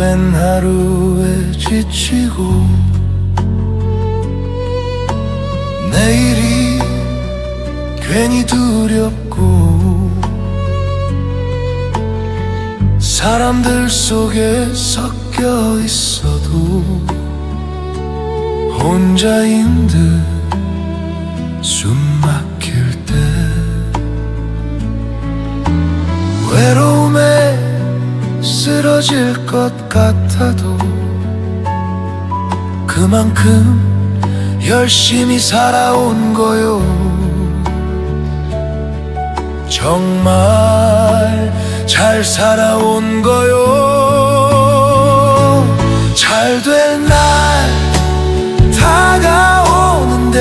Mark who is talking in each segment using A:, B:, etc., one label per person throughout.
A: 반복된 하루에 지치고 내일이 괜히 두렵고 사람들 속에 섞여 있어도 혼자인 듯 숨 막힐 때 외로움에 쓰러질 것 같아도 그만큼 열심히 살아온 거요. 정말 잘 살아온 거요. 잘될날 다가오는데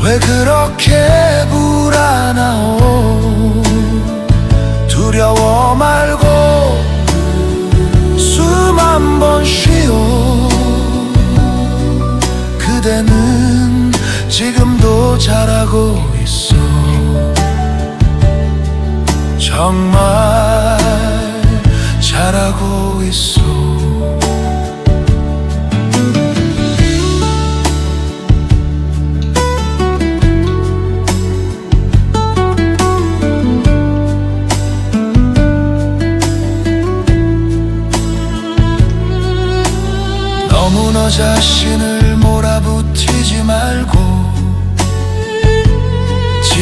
A: 왜 그렇게 불안하오 잘하고 있어. 정말 잘하고 있어. 너무 너 자신을 몰아붙이지 말고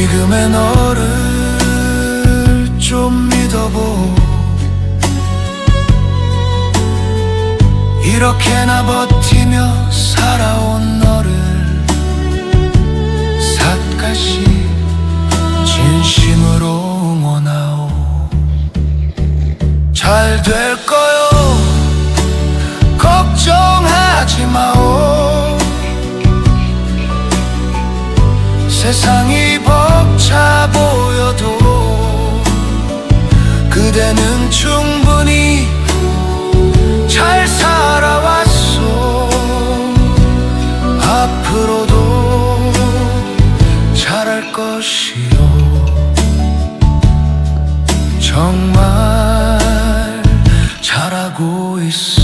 A: 지금의 너를 좀 믿어보. 이렇게나 버티며 살아온 너를 삿갓이 진심으로 응원하오. 잘 될 거요. 걱정하지 마오. 세상이 벅차 보여도 그대는 충분히 잘 살아왔어 앞으로도 잘할 것이요. 정말 잘하고 있어